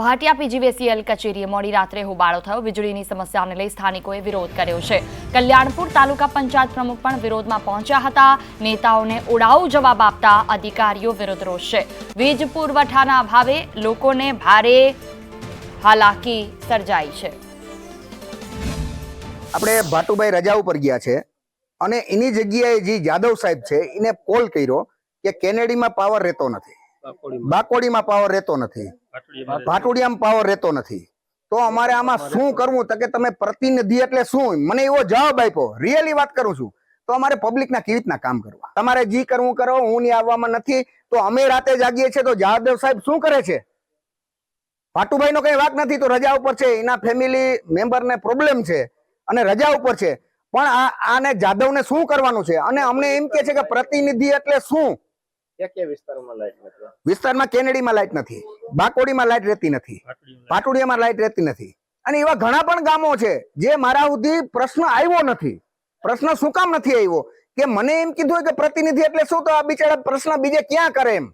Bhatia PGVCL કચેરીએ મોડી રાત્રે હોબાળો થયો. વીજળીની સમસ્યાને લઈ સ્થાનિકોએ વિરોધ કર્યો છે. કલ્યાણપુર તાલુકા પંચાયત પ્રમુખ પણ વિરોધમાં પહોંચ્યા હતા. નેતાઓને ઉડાઉ જવાબ આપતા અધિકારીઓ વિરુદ્ધ રોષ છે. વીજ પુરવઠાના અભાવે લોકોને ભારે હાલાકી સર્જાઈ છે. આપણે ભાટુભાઈ રજા ઉપર ગયા છે અને એની જગ્યાએ જે યાદવ સાહેબ છે, એને કોલ કર્યો કે કેનેડીમાં પાવર રહેતો નથી. બાકોડીમાં. પાવર રહેતો નથી. ભાટુડિયામાં પાવર રહેતો નથી. તો અમારે આમાં શું કરવું? તો કે તમે પ્રતિનિધિ એટલે શું? મને એવો જવાબ આપ્યો. રિયલી વાત કરું છું. તો અમારે પબ્લિકના કેવી રીતના કામ કરવા? તમારે જી કરવું કરો હું ની આવવામાં નથી. તો અમે રાતે જાગીએ છીએ તો જાદવ સાહેબ શું કરે છે? ભાટુભાઈ નો કઈ વાક નથી તો રજા ઉપર છે. એના ફેમિલી મેમ્બર ને પ્રોબ્લેમ છે અને રજા ઉપર છે. પણ આ આને જાદવને શું કરવાનું છે? અને અમને એમ કે છે કે પ્રતિનિધિ એટલે શું? વિસ્તારોમાં નથી? વિસ્તારમાં કેનેડીમાં લાઇટ નથી બાકોડીમાં લાઈટ રહેતી નથી પાટુડિયામાં લાઇટ રહેતી નથી. અને એવા ઘણા પણ ગામો છે જે મારા સુધી પ્રશ્ન આવ્યો નથી. પ્રશ્ન શું કામ નથી આવ્યો? કે મને એમ કીધું હોય કે પ્રતિનિધિ એટલે શું? તો આ બિચારા પ્રશ્ન બીજે ક્યાં કરે એમ?